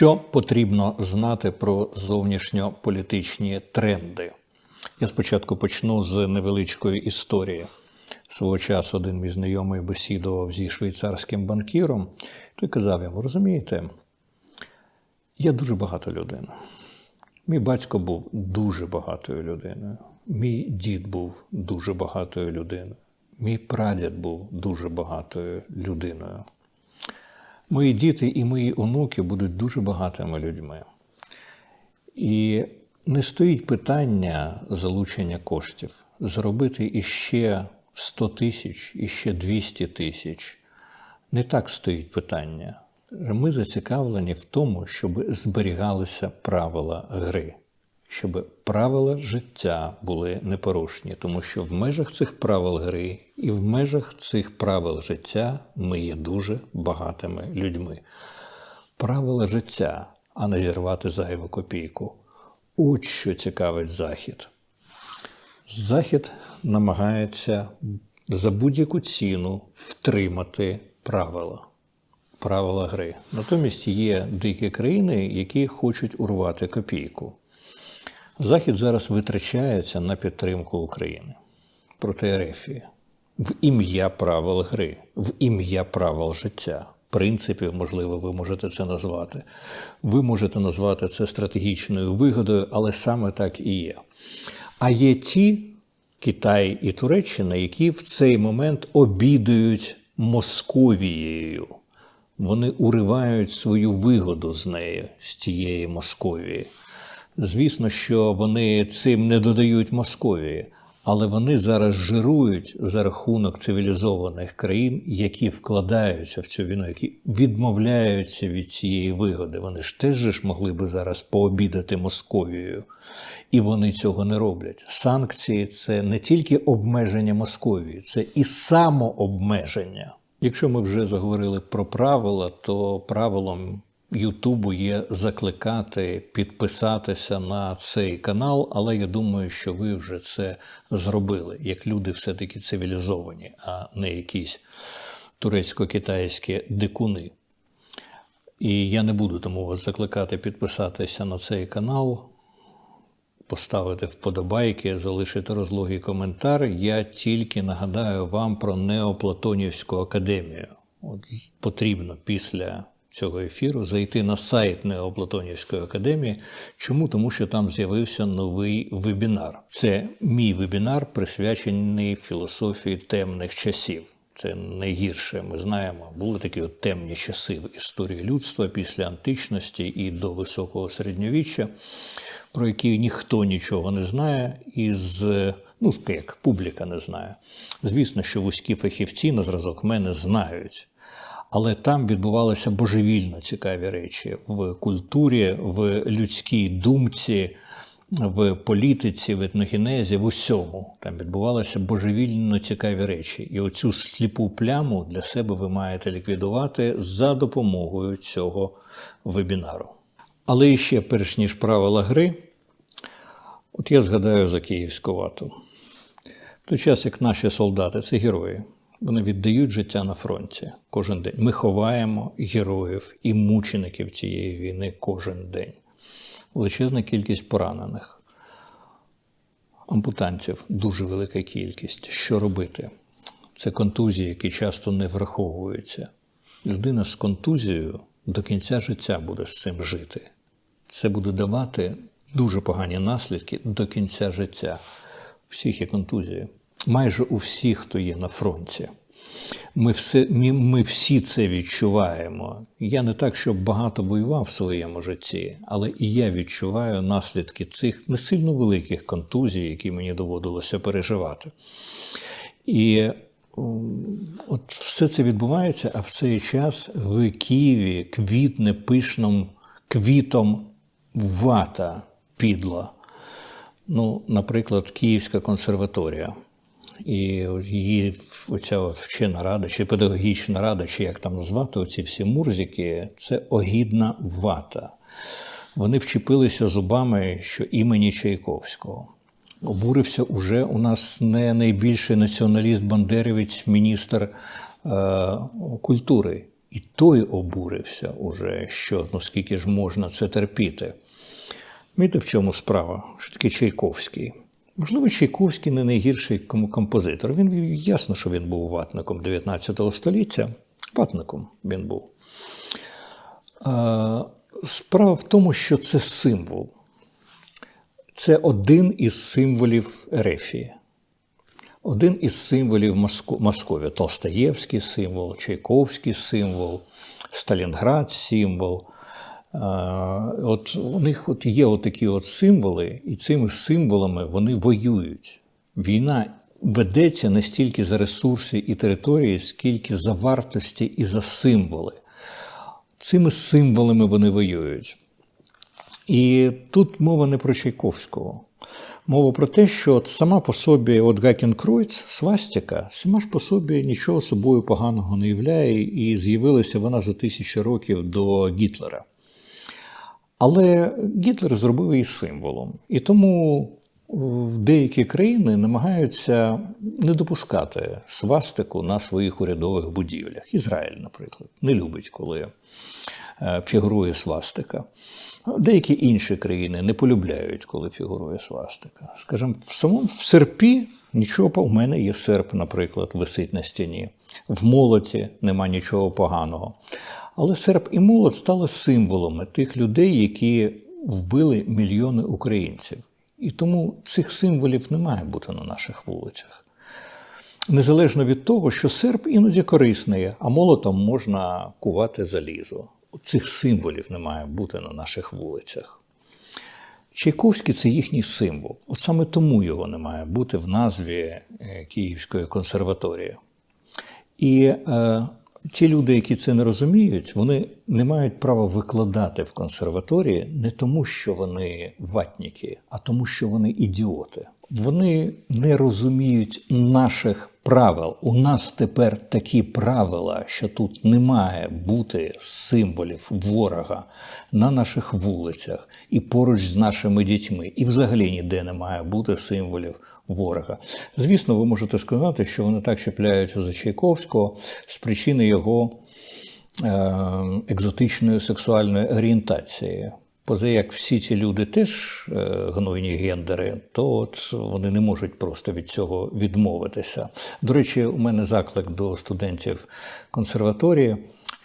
Що потрібно знати про зовнішньополітичні тренди? Я спочатку почну з невеличкої історії. Свого часу один мій знайомий бесідував зі швейцарським банкіром, той казав йому: розумієте, я дуже багата людина. Мій батько був дуже багатою людиною. Мій дід був дуже багатою людиною. Мій прадід був дуже багатою людиною. Мої діти і мої онуки будуть дуже багатими людьми. І не стоїть питання залучення коштів, зробити іще 100 тисяч, іще 200 тисяч. Не так стоїть питання. Ми зацікавлені в тому, щоб зберігалися правила гри, щоб правила життя були непорушні, тому що в межах цих правил гри і в межах цих правил життя ми є дуже багатими людьми. Правила життя, а не зірвати зайву копійку. От що цікавить Захід. Захід намагається за будь-яку ціну втримати правила, правила гри. Натомість є дикі країни, які хочуть урвати копійку. Захід зараз витрачається на підтримку України проти Ерефії в ім'я правил гри, в ім'я правил життя. Принципів, можливо, ви можете це назвати. Ви можете назвати це стратегічною вигодою, але саме так і є. А є ті Китай і Туреччина, які в цей момент обідають Московією. Вони уривають свою вигоду з неї, з тієї Московії. Звісно, що вони цим не додають Московії, але вони зараз жирують за рахунок цивілізованих країн, які вкладаються в цю війну, які відмовляються від цієї вигоди. Вони ж теж ж могли би зараз пообідати Московією. І вони цього не роблять. Санкції це не тільки обмеження Московії, це і самообмеження. Якщо ми вже заговорили про правила, то правилом Ютубу є закликати підписатися на цей канал, але я думаю, що ви вже це зробили, як люди все-таки цивілізовані, а не якісь турецько-китайські дикуни. І я не буду тому вас закликати підписатися на цей канал, поставити вподобайки, залишити розлогий коментар. Я тільки нагадаю вам про Неоплатонівську академію. От потрібно після цього ефіру зайти на сайт Неоплатонівської академії. Чому? Тому що там з'явився новий вебінар. Це мій вебінар, присвячений філософії темних часів. Це найгірше. Ми знаємо, були такі от темні часи в історії людства після античності і до високого середньовіччя, про які ніхто нічого не знає, і з ну як публіка не знає. Звісно, що вузькі фахівці на зразок мене знають. Але там відбувалися божевільно цікаві речі в культурі, в людській думці, в політиці, в етногенезі, в усьому. Там відбувалися божевільно цікаві речі. І оцю сліпу пляму для себе ви маєте ліквідувати за допомогою цього вебінару. Але ще, перш ніж правила гри, от я згадаю за Київську вату. В той час, як наші солдати це герої. Вони віддають життя на фронті кожен день. Ми ховаємо героїв і мучеників цієї війни кожен день. Величезна кількість поранених, ампутантів дуже велика кількість. Що робити? Це контузії, які часто не враховуються. Людина з контузією до кінця життя буде з цим жити. Це буде давати дуже погані наслідки до кінця життя. Всіх є контузії майже у всіх, хто є на фронті. Ми все, ми всі це відчуваємо. Я не так, щоб багато воював в своєму житті, але і я відчуваю наслідки цих не сильно великих контузій, які мені доводилося переживати. І от все це відбувається, а в цей час в Києві квітне пишним квітом вата підла. Ну, наприклад, Київська консерваторія і її оця вчена рада, чи педагогічна рада, чи як там назвати, оці всі мурзики, це огідна вата. Вони вчепилися зубами, що імені Чайковського. Обурився уже у нас не найбільший націоналіст Бандерівець, міністр е, культури І той обурився уже, що ну скільки ж можна це терпіти. Міте в чому справа? Що таке Чайковський? Можливо, Чайковський не найгірший композитор. Він ясно, що він був ватником 19 століття. Ватником він був. Справа в тому, що це символ. Це один із символів Ерефії. Один із символів Моско- Московії. Толстаєвський символ, Чайковський символ, Сталінград символ. От у них от є от такі от символи, і цими символами вони воюють. Війна ведеться не стільки за ресурси і території, скільки за вартості і за символи. Цими символами вони воюють. І тут мова не про Чайковського. Мова про те, що от сама по собі от Гакенкройц, свастика, сама ж по собі нічого собою поганого не являє, і з'явилася вона за тисячі років до Гітлера. Але Гітлер зробив її символом. І тому деякі країни намагаються не допускати свастику на своїх урядових будівлях. Ізраїль, наприклад, не любить, коли е, фігурує свастика. Деякі інші країни не полюбляють, коли фігурує свастика. Скажімо, в самому в серпі нічого у мене є серп, наприклад, висить на стіні. В молоті нема нічого поганого. Але серп і молот стали символами тих людей, які вбили мільйони українців. І тому цих символів не має бути на наших вулицях. Незалежно від того, що серп іноді корисний, а молотом можна кувати залізо. Цих символів не має бути на наших вулицях. Чайковський це їхній символ. От саме тому його не має бути в назві е, Київської консерваторії. І е, ті люди, які це не розуміють, вони не мають права викладати в консерваторії не тому, що вони ватніки, а тому, що вони ідіоти. Вони не розуміють наших правил. У нас тепер такі правила, що тут не має бути символів ворога на наших вулицях і поруч з нашими дітьми. І взагалі ніде не має бути символів ворога. Звісно, ви можете сказати, що вони так чіпляються за Чайковського з причини його е, екзотичної сексуальної орієнтації. Поза як всі ці люди теж е, гнойні гендери, то от вони не можуть просто від цього відмовитися. До речі, у мене заклик до студентів консерваторії,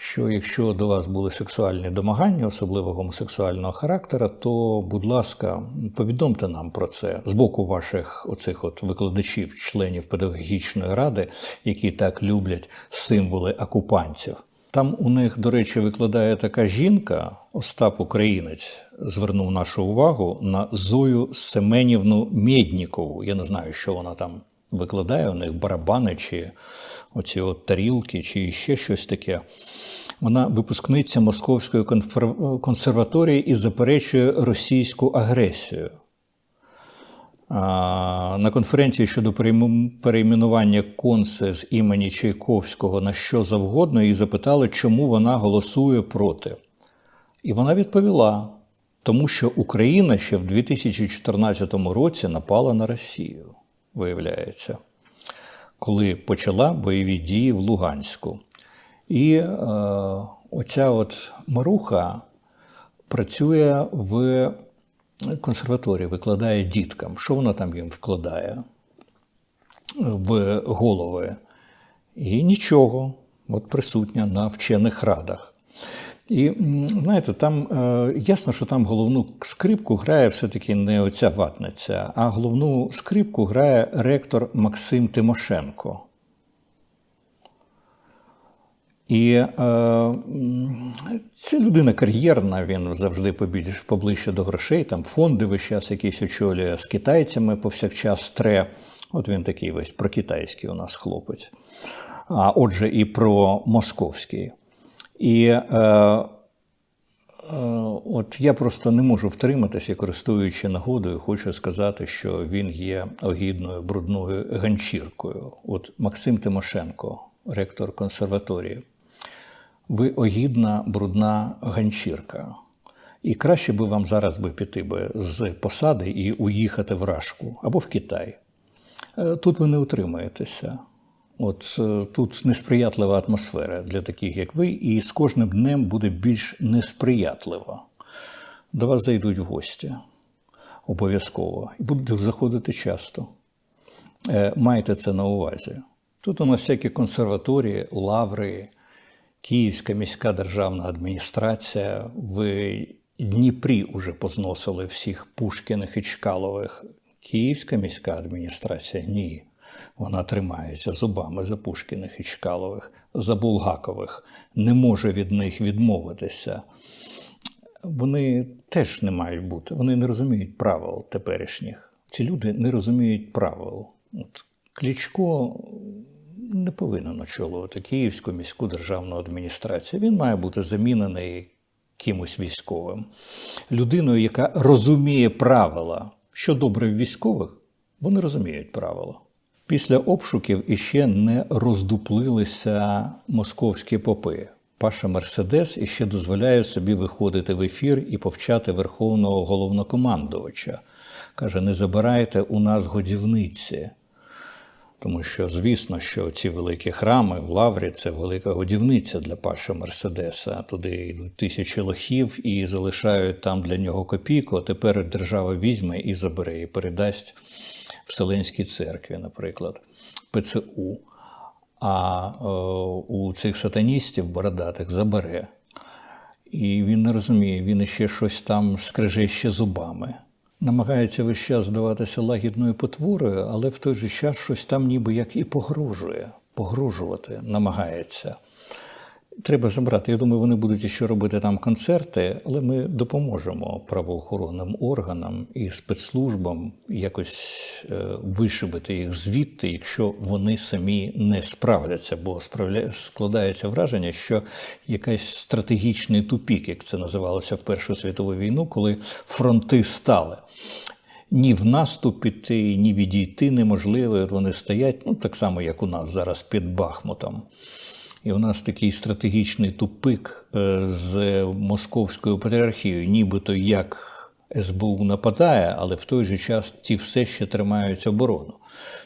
що якщо до вас були сексуальні домагання, особливо гомосексуального характера, то, будь ласка, повідомте нам про це з боку ваших оцих от викладачів, членів педагогічної ради, які так люблять символи окупантів. Там у них, до речі, викладає така жінка, Остап Українець, звернув нашу увагу на Зою Семенівну Меднікову. Я не знаю, що вона там викладає, у них барабани чи оці от тарілки, чи ще щось таке. Вона випускниця Московської консерваторії і заперечує російську агресію. На конференції щодо перейм- перейменування конце з імені Чайковського на що завгодно, її запитали, чому вона голосує проти. І вона відповіла: тому що Україна ще в 2014 році напала на Росію, виявляється, коли почала бойові дії в Луганську. І е, оця от Маруха працює в консерваторії, викладає діткам. Що вона там їм вкладає в голови? І нічого, от присутня на вчених радах. І знаєте, там е, ясно, що там головну скрипку грає все-таки не оця ватниця, а головну скрипку грає ректор Максим Тимошенко. І е, ця людина кар'єрна, він завжди побільш, поближче до грошей, там фонди весь час якісь очолює з китайцями повсякчас тре. От він такий весь прокитайський у нас хлопець. А отже, і про московський. І е, е, от я просто не можу втриматися, користуючи нагодою, хочу сказати, що він є огідною брудною ганчіркою. От Максим Тимошенко, ректор консерваторії. Ви огідна брудна ганчірка. І краще би вам зараз би піти би з посади і уїхати в Рашку або в Китай. Е, Тут ви не утримаєтеся. От е, тут несприятлива атмосфера для таких, як ви, і з кожним днем буде більш несприятлива. До вас зайдуть в гості обов'язково і будуть заходити часто. Е, Майте це на увазі. Тут у нас всякі консерваторії, лаври, Київська міська державна адміністрація. В Дніпрі уже позносили всіх Пушкіних і Чкалових. Київська міська адміністрація ні. Вона тримається зубами за Пушкіних і Чкалових, за Булгакових, не може від них відмовитися. Вони теж не мають бути. Вони не розуміють правил теперішніх. Ці люди не розуміють правил. От Клічко не повинен очолювати Київську міську державну адміністрацію. Він має бути замінений кимось військовим. Людиною, яка розуміє правила, що добре в військових, вони розуміють правила. Після обшуків іще не роздуплилися московські попи. Паша Мерседес іще дозволяє собі виходити в ефір і повчати верховного головнокомандувача. Каже: не забирайте у нас годівниці. Тому що, звісно, що ці великі храми в Лаврі це велика годівниця для Паша Мерседеса. Туди йдуть тисячі лохів і залишають там для нього копійку. А тепер держава візьме і забере, і передасть Вселенській церкві, наприклад, ПЦУ. А е, у цих сатаністів бородатих забере. І він не розуміє, він іще щось там скрежеще зубами. Намагається весь час здаватися лагідною потворою, але в той же час щось там ніби як і погрожує, погрожувати намагається. Треба забрати. Я думаю, вони будуть ще робити там концерти, але ми допоможемо правоохоронним органам і спецслужбам якось е, вишибити їх звідти, якщо вони самі не справляться, бо складається враження, що якийсь стратегічний тупік, як це називалося в Першу світову війну, коли фронти стали. Ні в наступ піти, ні відійти неможливо. Вони стоять, ну так само, як у нас зараз під Бахмутом. І у нас такий стратегічний тупик е, з московською патріархією, нібито як СБУ нападає, але в той же час ті все ще тримають оборону.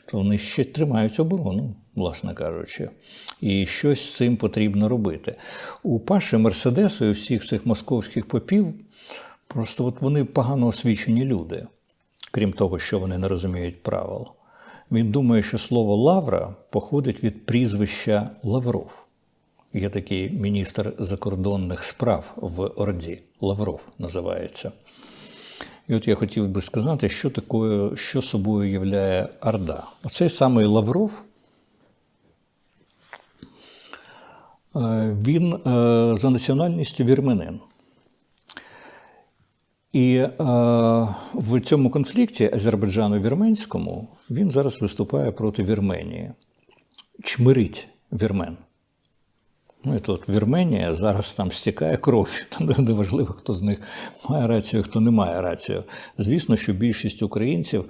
То вони ще тримають оборону, власне кажучи. І щось з цим потрібно робити. У Паші Мерседесу і всіх цих московських попів просто от вони погано освічені люди, крім того, що вони не розуміють правил. Він думає, що слово Лавра походить від прізвища Лавров. Є такий міністр закордонних справ в Орді, Лавров називається. І от я хотів би сказати, що такое, що собою являє Орда. Оцей самий Лавров, е, він е, за національністю вірменин. І е, в цьому конфлікті Азербайджану-вірменському він зараз виступає проти Вірменії, чмирить вірмен. Ну і тут Вірменія зараз там стікає кров. Там неважливо, хто з них має рацію, хто не має рацію. Звісно, що більшість українців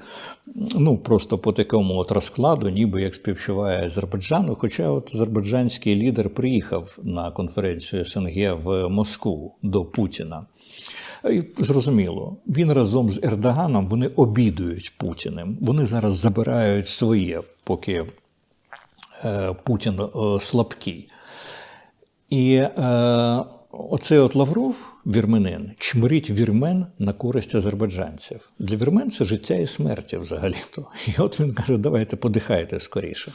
ну просто по такому от розкладу, ніби як співчуває Азербайджану. Хоча от азербайджанський лідер приїхав на конференцію СНГ в Москву до Путіна. І Зрозуміло, він разом з Ердоганом вони обідують Путіним. Вони зараз забирають своє, поки е, Путін е, слабкий. І е, оцей от Лавров, вірменин, чмирить вірмен на користь азербайджанців. Для вірмен це життя і смерті взагалі-то. І от він каже, давайте подихайте скоріше.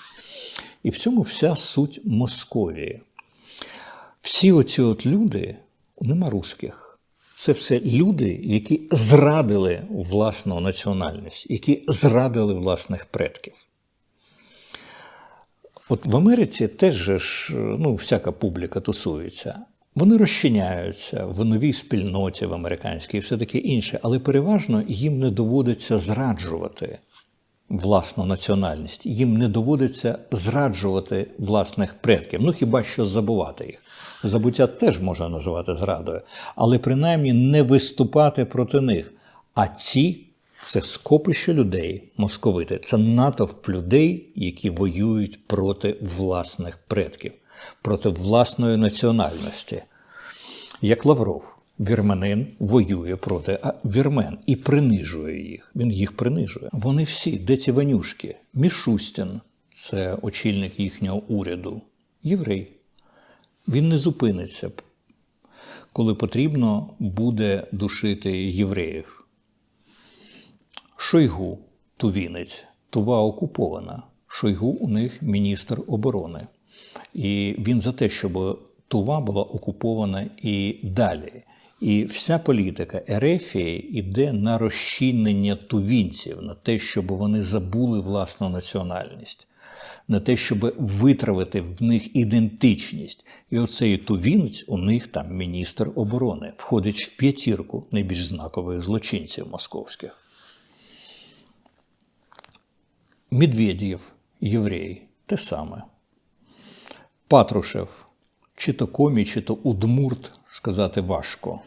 І в цьому вся суть Московії. Всі оці от люди, нема русських. Це все люди, які зрадили власну національність, які зрадили власних предків. От в Америці теж же ж ну, всяка публіка тусується. Вони розчиняються в новій спільноті в американській і все таке інше, але переважно їм не доводиться зраджувати власну національність, їм не доводиться зраджувати власних предків. Ну хіба що забувати їх. Забуття теж можна називати зрадою, але принаймні не виступати проти них. А ці це скопище людей, московити, це натовп людей, які воюють проти власних предків, проти власної національності. Як Лавров, вірменин воює проти вірмен і принижує їх. Він їх принижує. Вони всі, де ці ванюшки, Мішустін, це очільник їхнього уряду, єврей. Він не зупиниться, коли потрібно буде душити євреїв. Шойгу тувінець, Тува окупована. Шойгу у них міністр оборони. І він за те, щоб Тува була окупована і далі. І вся політика Ерефії йде на розчинення тувінців, на те, щоб вони забули власну національність, на те, щоб витравити в них ідентичність. І оцей тувінець у них там міністр оборони, входить в п'ятірку найбільш знакових злочинців московських. Медведєв, єврей, те саме. Патрушев, чи то комі, чи то удмурт, сказати важко.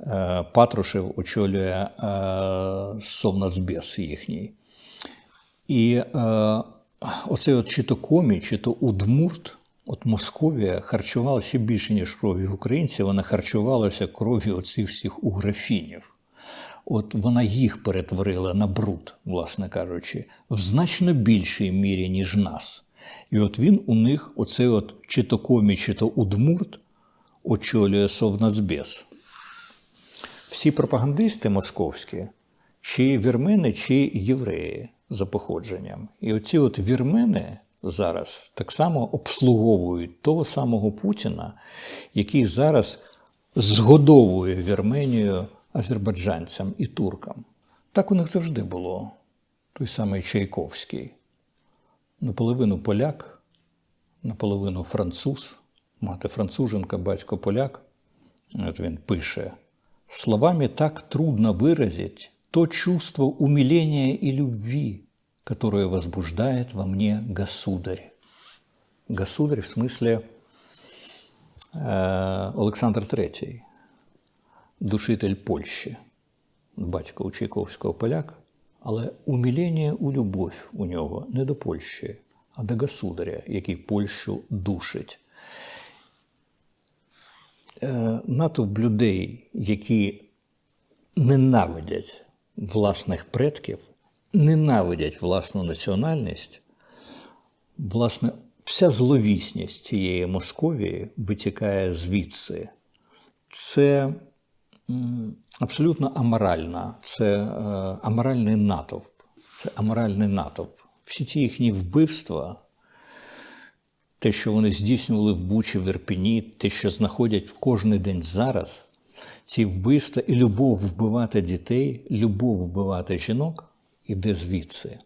Е, Патрушев очолює е, Совнацбес їхній. І е, оцей от чи то комі, чи то удмурт, от Московія харчувалася більше, ніж кров'ю українців, вона харчувалася кров'ю оцих всіх уграфінів. От вона їх перетворила на бруд, власне кажучи, в значно більшій мірі, ніж нас. І от він у них, оцей от чи то комі, чи то удмурт, очолює Совнацбес. Всі пропагандисти московські, чи вірмени, чи євреї за походженням. І оці от вірмени зараз так само обслуговують того самого Путіна, який зараз згодовує Вірменію азербайджанцям і туркам. Так у них завжди було. Той самий Чайковський. Наполовину поляк, наполовину француз, мати француженка, батько поляк. От він пише: словами так трудно выразить то чувство умиления и любви, которое возбуждает во мне государь. Государь в смысле э, Олександр III, душитель Польщі, батько у Чайковського поляк, але умилення у любов у нього не до Польщі, а до государя, який Польщу душить. Е, натовп людей, які ненавидять власних предків, ненавидять власну національність, власне, вся зловісність цієї Московії витікає звідси. Це абсолютно аморальна, це е, аморальний натовп. Це аморальний натовп. Всі ці їхні вбивства, те, що вони здійснювали в Бучі, в Ірпіні, те, що знаходять кожен день зараз, ці вбивства і любов вбивати дітей, любов вбивати жінок іде звідси.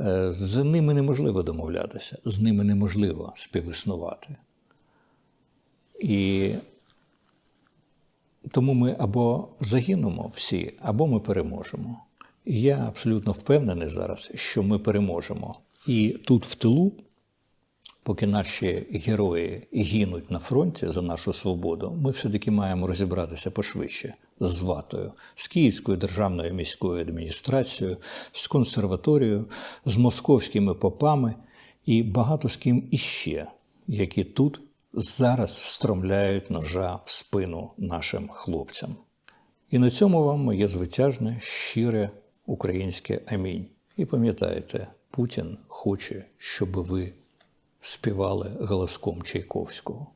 Е, З ними неможливо домовлятися, з ними неможливо співіснувати. І тому ми або загинемо всі, або ми переможемо. Я абсолютно впевнений зараз, що ми переможемо. І тут в тилу, поки наші герої гинуть на фронті за нашу свободу, ми все-таки маємо розібратися пошвидше з ватою, з Київською державною міською адміністрацією, з консерваторією, з московськими попами і багато з ким іще, які тут зараз встромляють ножа в спину нашим хлопцям. І на цьому вам моє звитяжне, щире українське амінь. І пам'ятайте, Путін хоче, щоб ви співали голоском Чайковського.